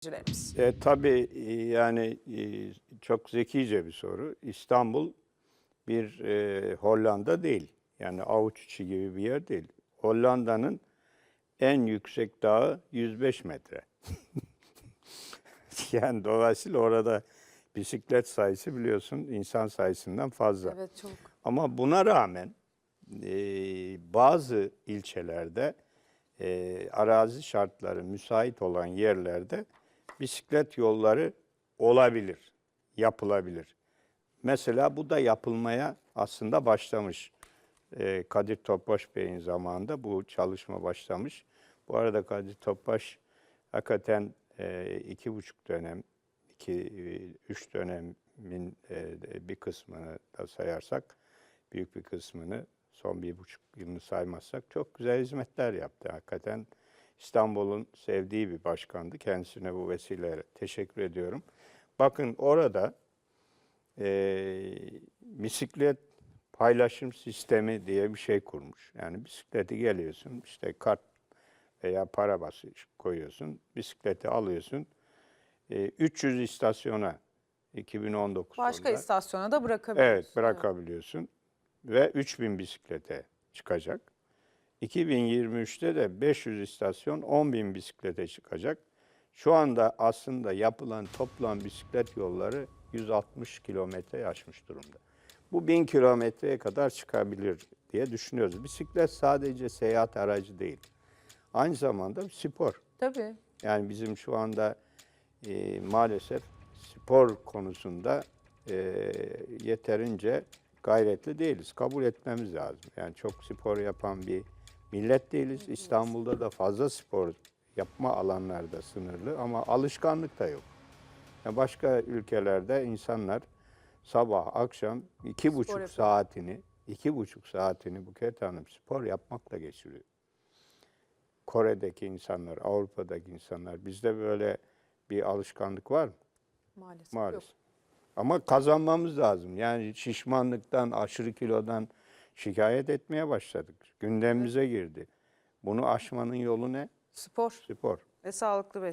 izleyicilerimiz. E, tabii e, yani e, çok zekice bir soru. İstanbul bir e, Hollanda değil. Yani avuç içi gibi bir yer değil. Hollanda'nın en yüksek dağı 105 metre. yani dolayısıyla orada bisiklet sayısı biliyorsun insan sayısından fazla. Evet çok. Ama buna rağmen e, bazı ilçelerde e, arazi şartları müsait olan yerlerde bisiklet yolları olabilir, yapılabilir. Mesela bu da yapılmaya aslında başlamış. E, Kadir Topbaş Bey'in zamanında bu çalışma başlamış. Bu arada Kadir Topbaş hakikaten e, iki buçuk dönem, iki, e, üç dönemin e, bir kısmını da sayarsak, büyük bir kısmını, son bir buçuk yılını saymazsak çok güzel hizmetler yaptı. Hakikaten İstanbul'un sevdiği bir başkandı. Kendisine bu vesileyle teşekkür ediyorum. Bakın orada e, bisiklet paylaşım sistemi diye bir şey kurmuş. Yani bisikleti geliyorsun, işte kart veya para bası koyuyorsun, bisikleti alıyorsun. E, 300 istasyona 2019 Başka sonunda- istasyona da bırakabiliriz. Evet bırakabiliyorsun ve 3000 bisiklete çıkacak. 2023'te de 500 istasyon 10.000 bisiklete çıkacak. Şu anda aslında yapılan toplam bisiklet yolları 160 kilometre aşmış durumda. Bu 1000 kilometreye kadar çıkabilir diye düşünüyoruz. Bisiklet sadece seyahat aracı değil. Aynı zamanda spor. Tabii. Yani bizim şu anda e, maalesef spor konusunda e, yeterince gayretli değiliz. Kabul etmemiz lazım. Yani çok spor yapan bir millet değiliz. İstanbul'da da fazla spor yapma alanlarda sınırlı ama alışkanlık da yok. Yani başka ülkelerde insanlar sabah akşam iki buçuk yapıyor. saatini iki buçuk saatini Buket Hanım spor yapmakla geçiriyor. Kore'deki insanlar, Avrupa'daki insanlar bizde böyle bir alışkanlık var mı? Maalesef, Maalesef. yok. Ama kazanmamız lazım. Yani şişmanlıktan, aşırı kilodan şikayet etmeye başladık. Gündemimize girdi. Bunu aşmanın yolu ne? Spor Spor. ve sağlıklı beslenme.